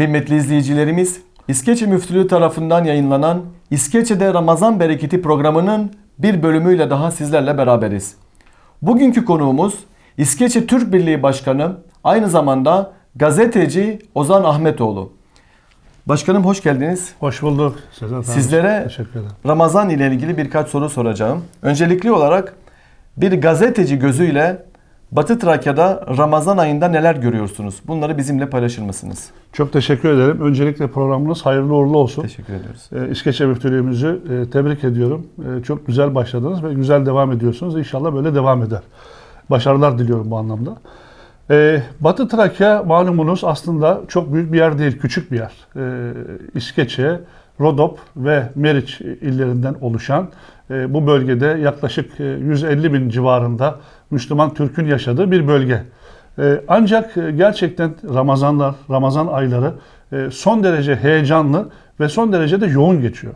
Kıymetli izleyicilerimiz, İskeçe Müftülüğü tarafından yayınlanan İskeçe'de Ramazan Bereketi programının bir bölümüyle daha sizlerle beraberiz. Bugünkü konuğumuz İskeçe Türk Birliği Başkanı, aynı zamanda gazeteci Ozan Ahmetoğlu. Başkanım hoş geldiniz. Hoş bulduk abi. Sizlere. Ramazan ile ilgili birkaç soru soracağım. Öncelikli olarak bir gazeteci gözüyle Batı Trakya'da Ramazan ayında neler görüyorsunuz? Bunları bizimle paylaşır mısınız? Çok teşekkür ederim. Öncelikle programınız hayırlı uğurlu olsun. Teşekkür ediyoruz. Ee, İskeçe Müftülüğümüzü e, tebrik ediyorum. E, çok güzel başladınız ve güzel devam ediyorsunuz. İnşallah böyle devam eder. Başarılar diliyorum bu anlamda. Ee, Batı Trakya malumunuz aslında çok büyük bir yer değil, küçük bir yer. Ee, İskeçe, Rodop ve Meriç illerinden oluşan e, bu bölgede yaklaşık e, 150 bin civarında Müslüman Türk'ün yaşadığı bir bölge. Ee, Ancak e, gerçekten Ramazanlar, Ramazan ayları e, son derece heyecanlı ve son derece de yoğun geçiyor.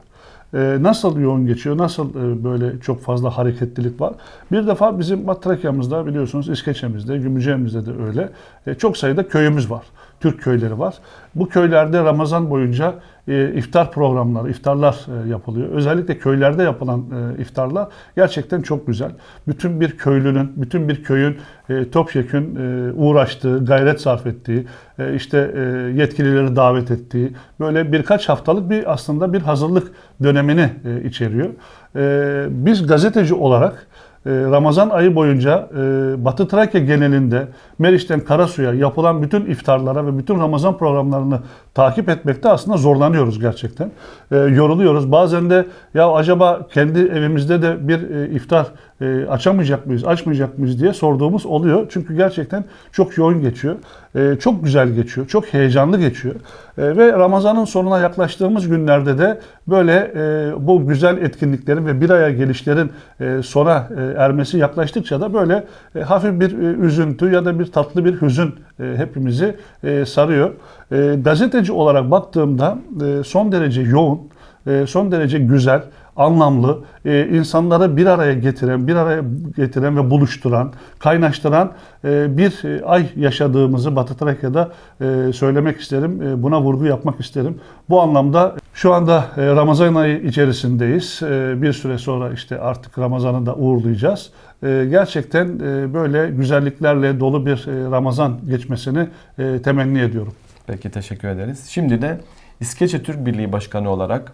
Nasıl yoğun geçiyor, nasıl e, böyle çok fazla hareketlilik var? Bir defa bizim Trakya'mızda biliyorsunuz İskeçe'mizde, Gümüşhane'mizde de öyle e, çok sayıda köyümüz var. Türk köyleri var. Bu köylerde Ramazan boyunca e, iftar programları, iftarlar e, yapılıyor. Özellikle köylerde yapılan e, iftarlar gerçekten çok güzel. Bütün bir köylünün, bütün bir köyün e, topyekün e, uğraştığı, gayret sarf ettiği, e, işte e, yetkilileri davet ettiği, böyle birkaç haftalık bir aslında bir hazırlık dönemini e, içeriyor. E, biz gazeteci olarak Ramazan ayı boyunca e, Batı Trakya genelinde Meriç'ten Karasu'ya yapılan bütün iftarlara ve bütün Ramazan programlarını takip etmekte aslında zorlanıyoruz gerçekten. E, yoruluyoruz. Bazen de ya acaba kendi evimizde de bir e, iftar e, açamayacak mıyız, açmayacak mıyız diye sorduğumuz oluyor. Çünkü gerçekten çok yoğun geçiyor. E, çok güzel geçiyor. Çok heyecanlı geçiyor. E, ve Ramazan'ın sonuna yaklaştığımız günlerde de böyle e, bu güzel etkinliklerin ve bir aya gelişlerin e, sona e, ermesi yaklaştıkça da böyle e, hafif bir e, üzüntü ya da bir tatlı bir hüzün e, hepimizi e, sarıyor. E, gazeteci olarak baktığımda e, son derece yoğun, e, son derece güzel, anlamlı, e, insanları bir araya getiren, bir araya getiren ve buluşturan, kaynaştıran e, bir e, ay yaşadığımızı Batı Trakya'da e, söylemek isterim. E, Buna vurgu yapmak isterim. Bu anlamda şu anda e, Ramazan ayı içerisindeyiz. E, Bir süre sonra işte artık Ramazan'ı da uğurlayacağız. E, Gerçekten e, böyle güzelliklerle dolu bir e, Ramazan geçmesini e, temenni ediyorum. Peki teşekkür ederiz. Şimdi de İskeçe Türk Birliği Başkanı olarak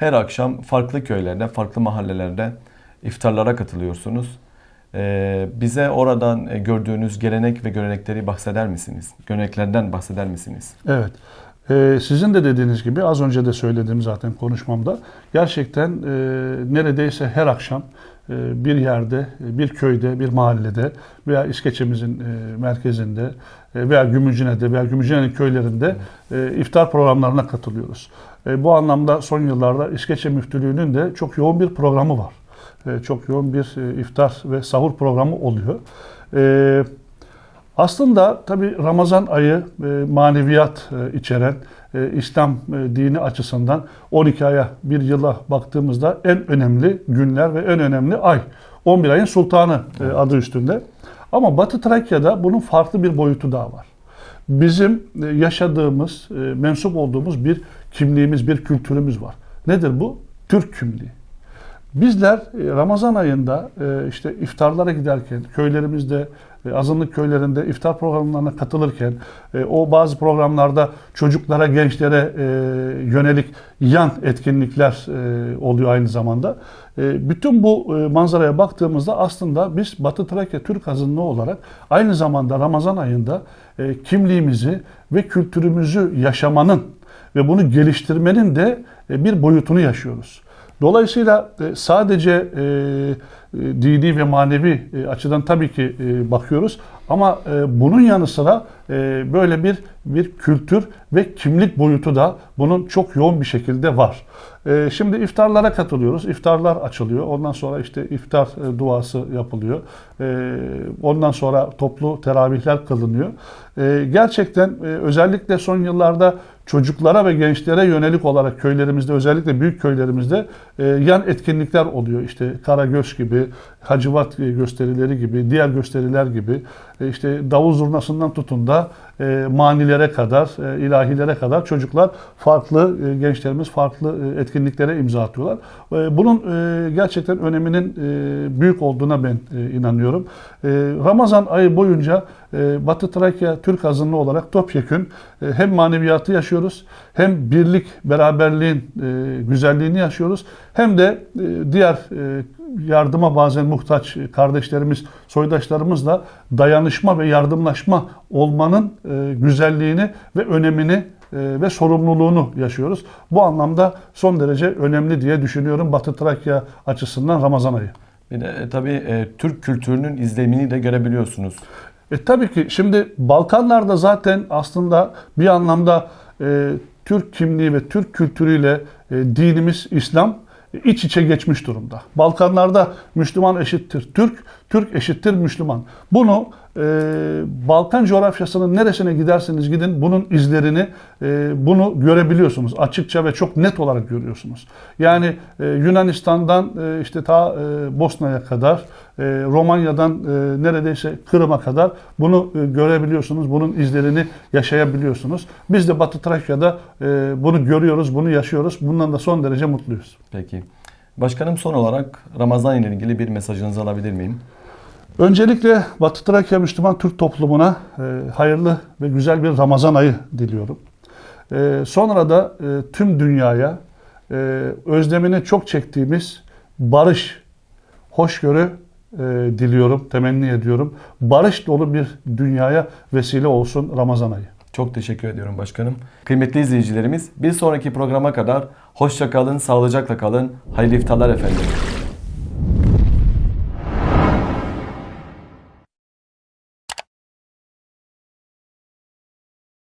her akşam farklı köylerde, farklı mahallelerde iftarlara katılıyorsunuz. Ee, bize oradan e, gördüğünüz gelenek ve görenekleri bahseder misiniz? Göreneklerden bahseder misiniz? Evet. Ee, sizin de dediğiniz gibi az önce de söyledim zaten konuşmamda. Gerçekten e, neredeyse her akşam e, bir yerde, bir köyde, bir mahallede veya İskeçe'mizin merkezinde veya Gümüşhane'de veya Gümüşhane'nin köylerinde iftar programlarına katılıyoruz. E, bu anlamda son yıllarda İskeçe Müftülüğü'nün de çok yoğun bir programı var. E, çok yoğun bir e, iftar ve sahur programı oluyor. E, aslında tabi Ramazan ayı e, maneviyat e, içeren e, İslam e, dini açısından 12 aya bir yıla baktığımızda en önemli günler ve en önemli ay. 11 ayın sultanı e, adı üstünde. Ama Batı Trakya'da bunun farklı bir boyutu daha var. Bizim e, yaşadığımız, e, mensup olduğumuz bir kimliğimiz, bir kültürümüz var. Nedir bu? Türk kimliği. Bizler e, Ramazan ayında işte iftarlara giderken, köylerimizde, azınlık köylerinde iftar programlarına katılırken, e, o bazı programlarda çocuklara, gençlere e, yönelik yan etkinlikler e, oluyor aynı zamanda. E, Bütün bu e, manzaraya baktığımızda aslında biz Batı Trakya Türk azınlığı olarak aynı zamanda Ramazan ayında e, kimliğimizi ve kültürümüzü yaşamanın ve bunu geliştirmenin de e, bir boyutunu yaşıyoruz. Dolayısıyla e, sadece e, e, dini ve manevi e, açıdan tabii ki e, bakıyoruz ama e, bunun yanı sıra e, böyle bir bir kültür ve kimlik boyutu da bunun çok yoğun bir şekilde var. E, Şimdi iftarlara katılıyoruz. İftarlar açılıyor. Ondan sonra işte iftar e, duası yapılıyor. E, Ondan sonra toplu teravihler kılınıyor. E, Gerçekten e, özellikle son yıllarda çocuklara ve gençlere yönelik olarak köylerimizde özellikle büyük köylerimizde e, yan etkinlikler oluyor. İşte Karagöz gibi, Hacivat gösterileri gibi, diğer gösteriler gibi işte davul zurnasından tutun da e, manilere kadar, e, ilahilere kadar çocuklar farklı e, gençlerimiz farklı e, etkinliklere imza atıyorlar. E, bunun e, gerçekten öneminin e, büyük olduğuna ben e, inanıyorum. E, Ramazan ayı boyunca e, Batı Trakya Türk azınlığı olarak topyekün e, hem maneviyatı yaşıyoruz, hem birlik, beraberliğin e, güzelliğini yaşıyoruz, hem de e, diğer e, yardıma bazen muhtaç kardeşlerimiz, soydaşlarımızla dayanışma ve yardımlaşma olmanın e, güzelliğini ve önemini e, ve sorumluluğunu yaşıyoruz. Bu anlamda son derece önemli diye düşünüyorum Batı Trakya açısından Ramazan ayı. Bir de e, tabii e, Türk kültürünün izlemini de görebiliyorsunuz. E, tabii ki şimdi Balkanlarda zaten aslında bir anlamda e, Türk kimliği ve Türk kültürüyle e, dinimiz İslam iç içe geçmiş durumda. Balkanlarda Müslüman eşittir Türk, Türk eşittir Müslüman. Bunu e, Balkan coğrafyasının neresine giderseniz gidin bunun izlerini, e, bunu görebiliyorsunuz. Açıkça ve çok net olarak görüyorsunuz. Yani e, Yunanistan'dan e, işte ta e, Bosna'ya kadar, e, Romanya'dan e, neredeyse Kırım'a kadar bunu e, görebiliyorsunuz. Bunun izlerini yaşayabiliyorsunuz. Biz de Batı Trakya'da e, bunu görüyoruz, bunu yaşıyoruz. Bundan da son derece mutluyuz. Peki. Başkanım son olarak Ramazan ile ilgili bir mesajınızı alabilir miyim? Öncelikle Batı Trakya Müslüman Türk toplumuna e, hayırlı ve güzel bir Ramazan ayı diliyorum. E, sonra da e, tüm dünyaya e, özlemini çok çektiğimiz barış, hoşgörü diliyorum, temenni ediyorum. Barış dolu bir dünyaya vesile olsun Ramazan ayı. Çok teşekkür ediyorum başkanım. Kıymetli izleyicilerimiz bir sonraki programa kadar hoşça kalın, sağlıcakla kalın. Hayırlı iftarlar efendim.